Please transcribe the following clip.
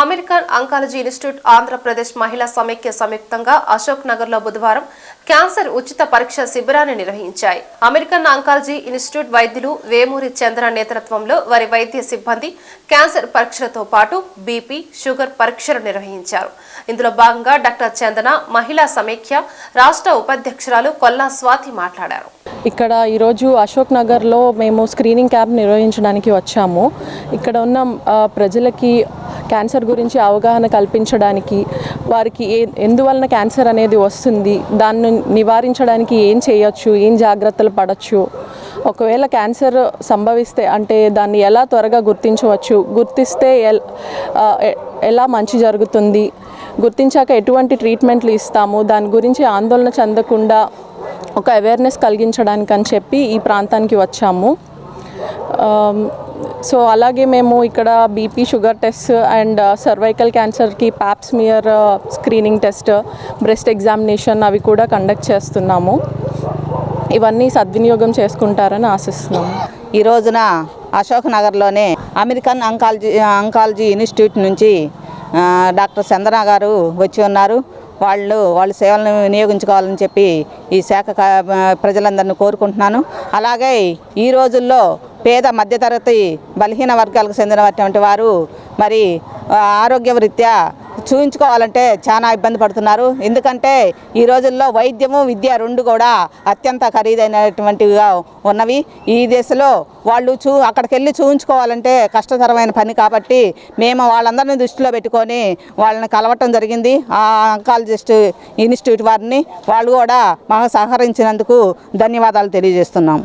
American oncology institute Andhra Pradesh మహిళా సమైక్య సంయుక్తంగా అశోక్ నగర్లో బుధవారం క్యాన్సర్ ఉచిత పరీక్ష శిబిరాన్ని నిర్వహించాయి. అమెరికన్ అంకాలజీ ఇన్స్టిట్యూట్ వైద్యులు వేమూరి చంద్ర నేతృత్వంలో వారి వైద్య సిబ్బంది క్యాన్సర్ పరీక్షలతో పాటు బీపీ షుగర్ పరీక్షలు నిర్వహించారు. ఇందులో భాగంగా డాక్టర్ చందన మహిళా సమైక్య రాష్ట్ర ఉపాధ్యక్షురాలు కొల్లా స్వాతి మాట్లాడారు. ఇక్కడ ఈరోజు అశోక్ నగర్లో మేము స్క్రీనింగ్ క్యాంప్ నిర్వహించడానికి వచ్చాము. ఇక్కడ ఉన్న ప్రజలకి క్యాన్సర్ గురించి అవగాహన కల్పించడానికి వారికి ఏ ఎందువలన క్యాన్సర్ అనేది వస్తుంది దాన్ని నివారించడానికి ఏం చేయొచ్చు ఏం జాగ్రత్తలు పడవచ్చు ఒకవేళ క్యాన్సర్ సంభవిస్తే అంటే దాన్ని ఎలా త్వరగా గుర్తించవచ్చు? గుర్తిస్తే ఎల్- ఎలా మంచి జరుగుతుంది? గుర్తించాక ఎటువంటి ట్రీట్మెంట్లు ఇస్తాము? దాని గురించి ఆందోళన చెందకుండా ఒక అవేర్నెస్ కలిగించడానికి అని చెప్పి ఈ ప్రాంతానికి వచ్చాము. సో అలాగే మేము ఇక్కడ BP sugar test and cervical క్యాన్సర్కి pap smear screening test breast examination అవి కూడా కండక్ట్ చేస్తున్నాము. ఇవన్నీ సద్వినియోగం చేసుకుంటారని ఆశిస్తున్నాము. ఈ రోజున అశోక్ నగర్లోనే అమెరికన్ అంకాలజీ అంకాలజీ ఇన్స్టిట్యూట్ నుంచి uh, డాక్టర్ చందన గారు వచ్చి ఉన్నారు. వాళ్ళు వాళ్ళ సేవలను వినియోగించుకోవాలని చెప్పి ఈ శాఖ క- uh, ప్రజలందరినీ కోరుకుంటున్నాను. అలాగే ఈ రోజుల్లో పేద మధ్యతరగతి బలహీన వర్గాలకు చెందినటువంటి వారు మరి ఆరోగ్య ఆరోగ్యరీత్యా చూయించుకోవాలంటే చాలా ఇబ్బంది పడుతున్నారు. ఎందుకంటే ఈ రోజుల్లో వైద్యము విద్య రెండు కూడా అత్యంత ఖరీదైనటువంటివిగా ఉన్నవి. ఈ దశలో వాళ్ళు చూ అక్కడికి వెళ్ళి చూయించుకోవాలంటే కష్టతరమైన పని కాబట్టి మేము వాళ్ళందరినీ దృష్టిలో పెట్టుకొని వాళ్ళని కలవటం జరిగింది. ఆ అంకాలజిస్ట్ ఇన్స్టిట్యూట్ వారిని వాళ్ళు కూడా మాకు సహకరించినందుకు ధన్యవాదాలు తెలియజేస్తున్నాం.